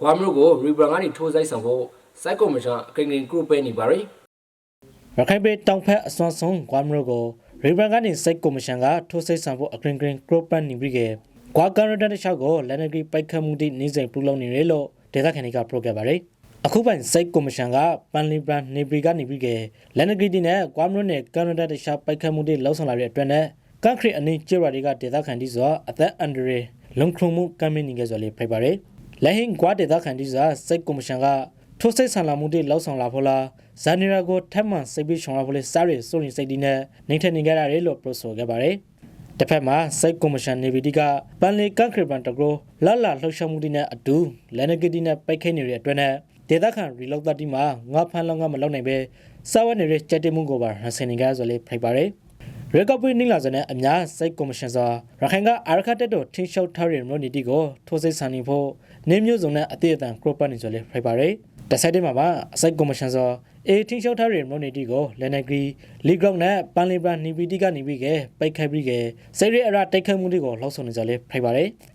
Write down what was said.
ကွာမလို့ကိုရီဘရန်ကနေထိုးဆိုင်ဆောင်ဖို့စိုက်ကော်မရှင်အကင်ကင်ဂရုပဲနေပါရီရခိုင်ပြည်တောင်ဖက်အစွမ်းဆုံးကွာမရိုကိုရေဘန်ကနေစိတ်ကော်မရှင်ကထိုးစိတ်ဆန်ဖို့အဂရင်းဂရင်းကရောပန်နေပြီးကကွာကန်ရဒန်တခြားကိုလက်နက်ကပိုက်ခတ်မှုတိနေစဉ်ပြုလုပ်နေတယ်လို့ဒေသခံတွေကပြောခဲ့ပါတယ်အခုပိုင်စိတ်ကော်မရှင်ကပန်လီဘရန်နေပရီကနေပြီးကလက်နက်ကတိနဲ့ကွာမရိုနဲ့ကန်ရဒန်တခြားပိုက်ခတ်မှုတိလှုပ်ဆောင်လာတဲ့အတွက်နဲ့ကန်ခရစ်အနည်းကျေရာတွေကဒေသခံတိစွာအသက်အန္တရာယ်လုံခုံမှုကမ်းမင်းနေကြစွာလေးဖိတ်ပါတယ် လက်ဟင်ကွာဒေသခံတိစွာစိတ်ကော်မရှင်ကထိုးစိတ်ဆန်လာမှုတိလှုပ်ဆောင်လာဖို့လားဇန်နီရာကိုထက်မှန်စိတ်ပြီးရှောင်လာဖို့လေစားရည်စိုးရင်စိတ်ဒီနဲ့နေထက်နေကြရတယ်လို့ပြောဆိုခဲ့ပါတယ်။တစ်ဖက်မှာစိတ်ကော်မရှင်နေဗီတီကပန်လီကန်ခရစ်ဘန်တဂရိုလာလာလှုပ်ရှားမှုတွေနဲ့အတူလက်နက်ကတီနဲ့ပိုက်ခဲနေတဲ့အတွက်နဲ့ဒေသခံရီလောက်တတိမှာငါဖန်လောင်းကမလောက်နိုင်ပဲစားဝတ်နေတဲ့ကြက်တင်မှုကိုပါရဆင်နေကြဆိုလေဖိုက်ပါတယ်။ ရေကော့ပရီနီလာဇန်နဲ့အများစိတ်ကော်မရှင်စာရခိုင်ကအာရခတ်တက်တော်ထင်းရှောက်ထားတဲ့မြို့နီတီကိုထိုးစိတ်ဆန်နေဖို့နေမျိုးစုံနဲ့အသေးအတန်ကရော့ပတ်နေဆိုလေဖိုက်ပါတယ်။တစ်ဆက်တည်းမှာပါအစိတ်ကော်မရှင်စာအေထင်းရှောက်ထားတဲ့မြို့နီတီကိုလက်နက်ကီလီဂရော့နဲ့ပန်လီဘန်နီပီတီကနေပြီးကပိုက်ခတ်ပြီးကစိတ်ရအရာတိုက်ခတ်မှုတွေကိုလှောက်ဆောင်နေကြလေဖိုက်ပါတယ်။